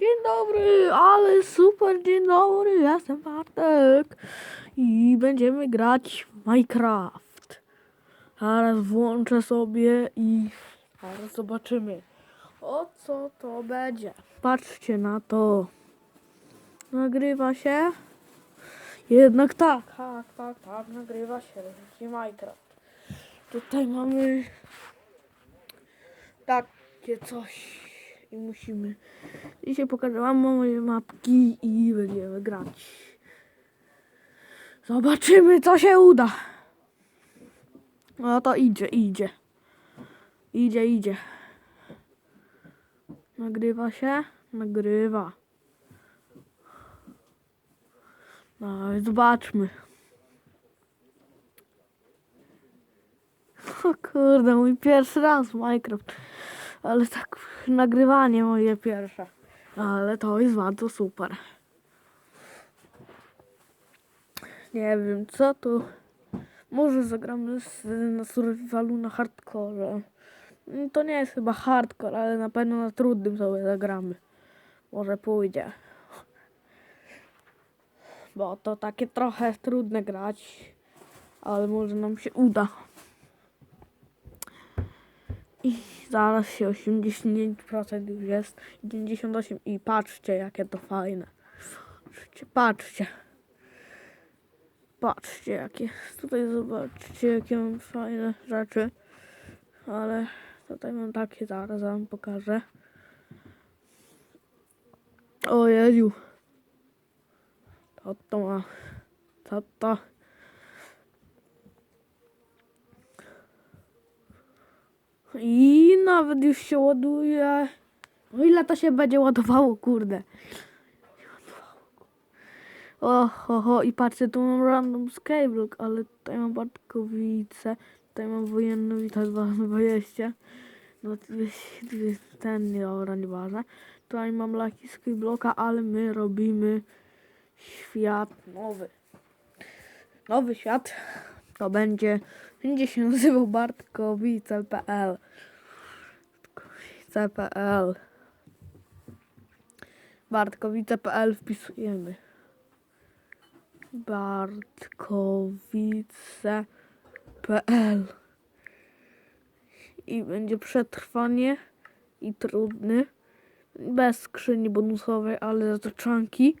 Dzień dobry, ale super dzień dobry, jestem Bartek i będziemy grać w Minecraft. Zaraz włączę sobie i zaraz zobaczymy o co to będzie. Patrzcie na to. Nagrywa się? Jednak tak, tak, tak, tak, nagrywa się Minecraft. Tutaj mamy takie coś i musimy Dzisiaj pokażę wam moje mapki i będziemy grać. Zobaczymy, co się uda. No to idzie, idzie. Idzie, idzie. Nagrywa się? Nagrywa. No, zobaczmy. O kurde, mój pierwszy raz Minecraft. Ale tak nagrywanie moje pierwsze. Ale to jest bardzo super. Nie wiem, co tu. Może zagramy z, na survivalu na hardcore. Mm, To nie jest chyba hardcore, ale na pewno na trudnym sobie zagramy. Może pójdzie. Bo to takie trochę trudne grać. Ale może nam się uda. I zaraz się 89% już jest. 98 i patrzcie jakie to fajne. Patrzcie, patrzcie. Patrzcie jakie. Tutaj zobaczcie jakie mam fajne rzeczy. Ale tutaj mam takie, zaraz wam pokażę. O Jezu. Co to ma? Co to? I nawet już się ładuje. O ile to się będzie ładowało, kurde. O, ho, i patrzcie, tu mam random skyblock, ale tutaj mam Bartkowice, tutaj mam wojenną i tak 20. No, ten, dobra, nieważne. Tutaj mam Lucky Skyblocka, ale my robimy świat nowy. Nowy świat to będzie, będzie się nazywał Bartkowice.pl Bartkowice.pl Bartkowice.pl wpisujemy. Bartkowice.pl i będzie przetrwanie i trudny. Bez skrzyni bonusowej, ale za to czanki.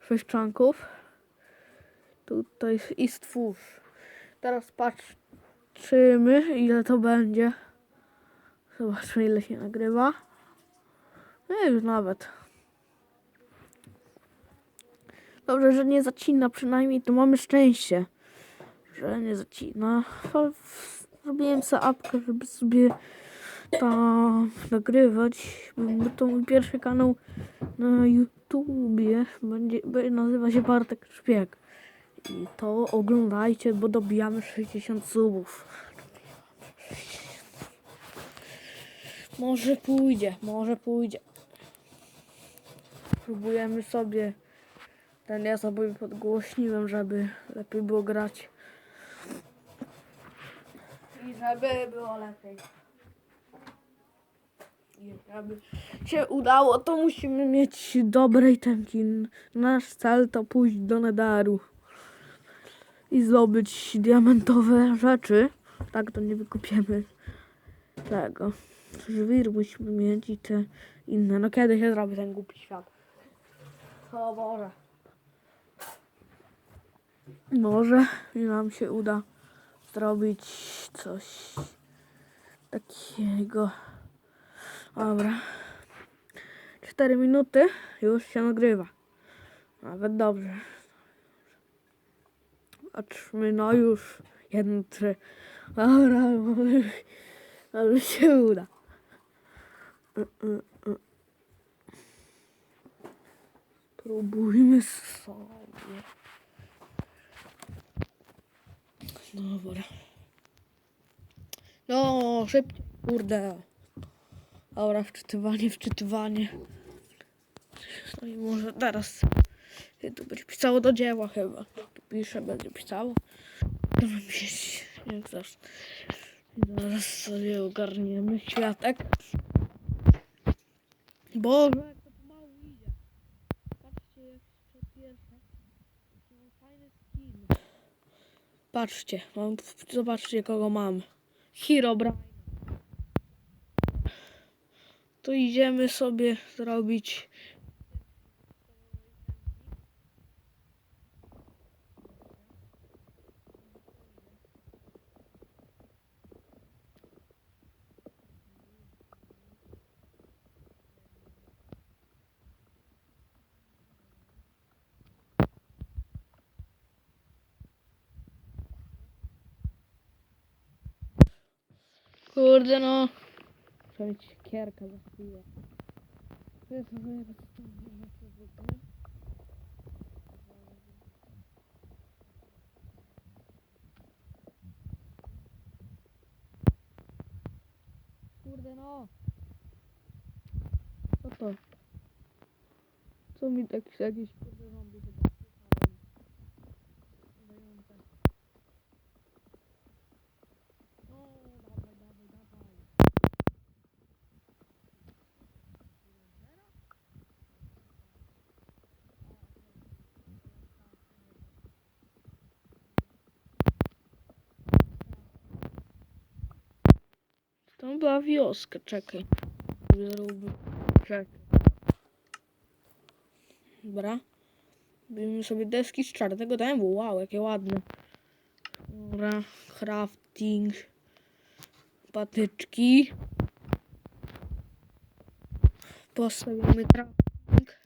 6 czanków. Tutaj i stwórz. Teraz patrzymy ile to będzie zobaczmy ile się nagrywa nie już nawet Dobrze, że nie zacina, przynajmniej to mamy szczęście, że nie zacina. Zrobiłem sobie apkę, żeby sobie tam nagrywać, bo to mój pierwszy kanał na YouTubie, będzie, be- nazywa się Bartek Szpieg. I to oglądajcie, bo dobijamy 60 subów. Może pójdzie, może pójdzie. Próbujemy sobie ten ja sobie podgłośniłem, żeby lepiej było grać. I żeby było lepiej. I żeby się udało, to musimy mieć dobre itemki. Nasz cel to pójść do Nedaru i zdobyć diamentowe rzeczy. Tak to nie wykupiemy tego. Żwir musimy mieć i te inne. No kiedy się zrobi ten głupi świat? O Boże. Może i nam się uda zrobić coś takiego. Dobra. Cztery minuty już się nagrywa. Nawet dobrze. Patrzmy, no już. Jedno, trzy. Dobra, może się uda. Y, y, y. Spróbujmy sobie. Dobra. No, szybciej, kurde. Dobra, wczytywanie, wczytywanie. No i może teraz tu będzie pisało do dzieła chyba pisze będzie pisał. To. Zaraz sobie ogarniemy światek. Boże, jak to idzie. Patrzcie, jak to. Mam. Patrzcie, zobaczcie kogo mam. Herobrine. To idziemy sobie zrobić Kurde no. Muszę mieć kierkę za chwilę. Kurde no. Co to? Co mi tak jakiś kurde zombie chyba słyszałem. Udające. No, dawaj, dawaj, dawaj. Była wioska, czekaj. Zrobię. Czekaj. Dobra. Bierzemy sobie deski z czarnego dębu. Wow, jakie ładne. Dobra, crafting. Patyczki. Postawimy crafting.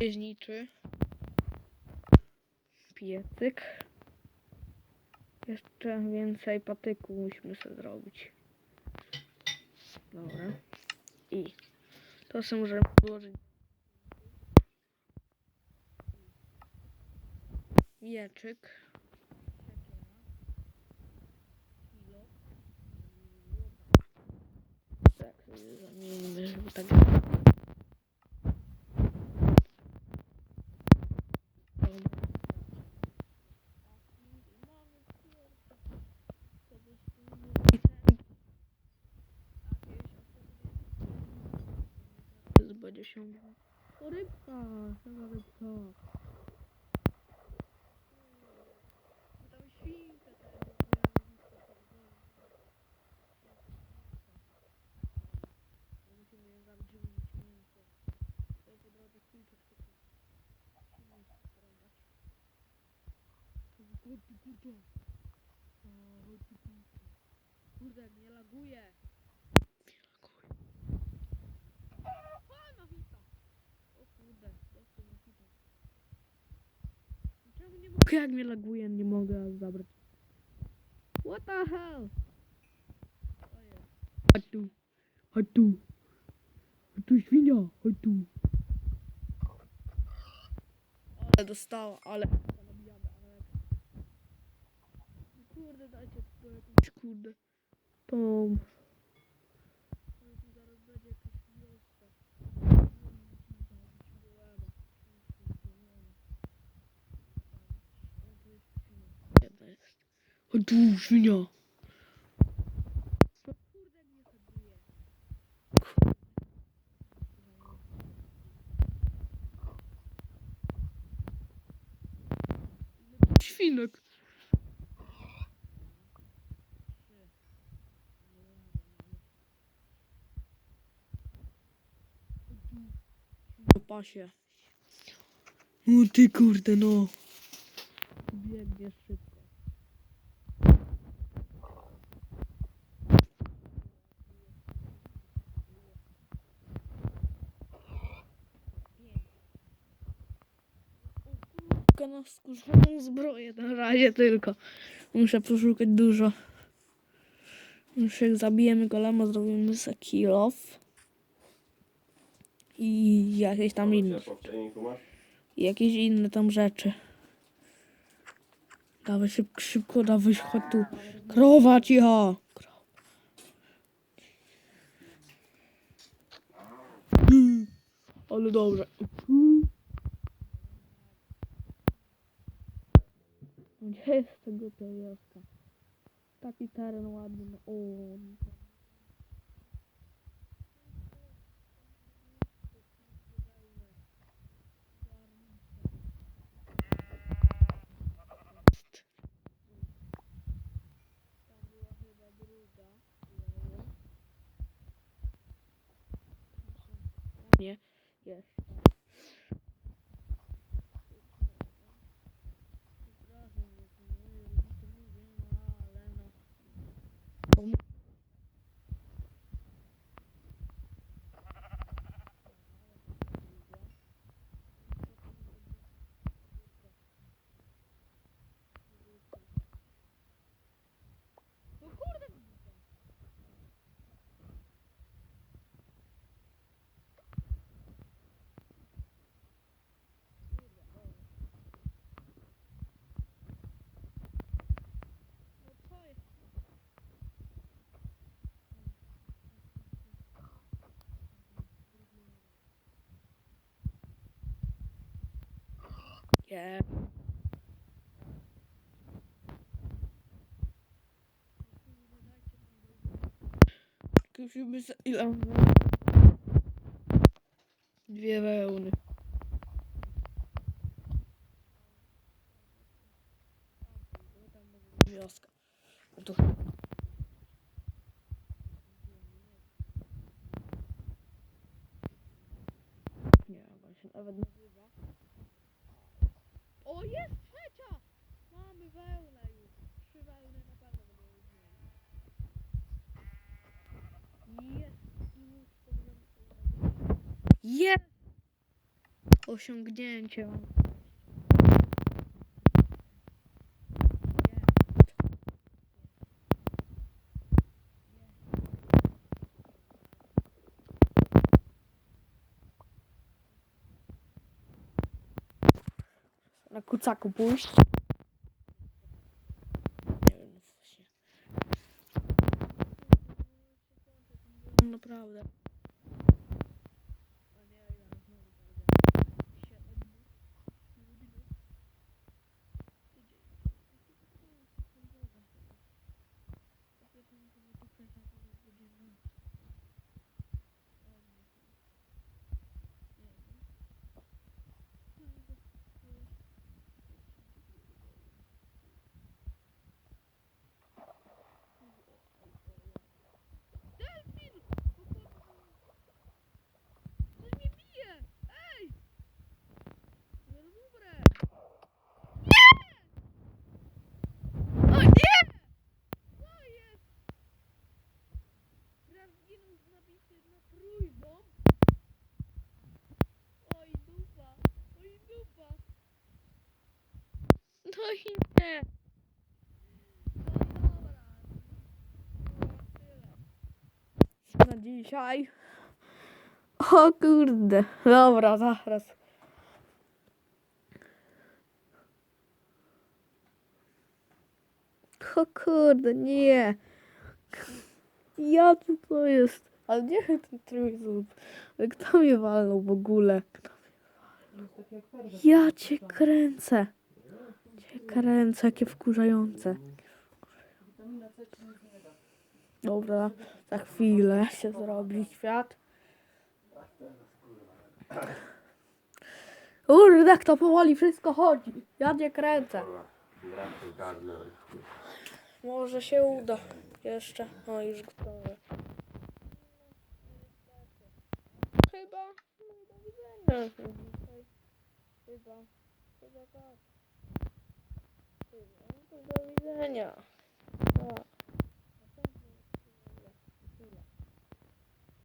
Wieźniczy. Piecyk. Jeszcze więcej patyku musimy sobie zrobić. Dobra. I to sobie możemy podłożyć. Mieczyk. Tak, zamienimy, żeby tak Będzie się O, rybka, chyba rybka. Tam świnka Musimy zabić, mięso. Tutaj po drodze kilka sztuk. Tu, kurczę. Kurde, mnie laguje. Nie mogę? Jak mnie laguje, nie mogę zabrać. What the hell? Chodź tu. Chodź tu. Chodź tu, świnia. Chodź tu. Ale dostała, ale... Kurde, dajcie kurde. Tom. Zaraz będzie jakaś wioska. Jedna jest. Świnia. Świnek. Pasie. O ty kurde no. Biegniesz szybko. Tylko na skórzaną zbroję na razie tylko. Muszę poszukać dużo. Już jak zabijemy golema, zrobimy za kill off. I jakieś tam inne. I jakieś inne tam rzeczy. Dawaj szybko, szybko, dawaj, chodź tu. Krowa. Mm, Ale dobrze. Gdzie jest ta wioska? Taki teren ładny. no, O. Nie, jest. Yeah. Musimy za... Ile? Dwie wełny. Wioska. No to... Nie, właśnie nawet nazywa. O, jest trzecia! Mamy wełnę już. Trzy wełny na pewno będą już mieli. Jest! I już to będziemy Jest! Osiągnięcie. Na kucaku pójść. Nie wiem, właśnie. Naprawdę. coś inne. Na dzisiaj. O kurde. Dobra, zaraz. O kurde, nie. Ja tu to jest. Ale nie ten trójzub. Kto mnie walnął w ogóle? Kto mnie walnął? Ja cię kręcę. Kręcę, jakie wkurzające. Dobra, za chwilę się zrobi świat. Kurde, jak to powoli wszystko chodzi. Ja nie kręcę. Może się uda. Jeszcze. O, już gotowe. Chyba. No, do widzenia. Chyba. Chyba tak. Chyba. No, to do widzenia.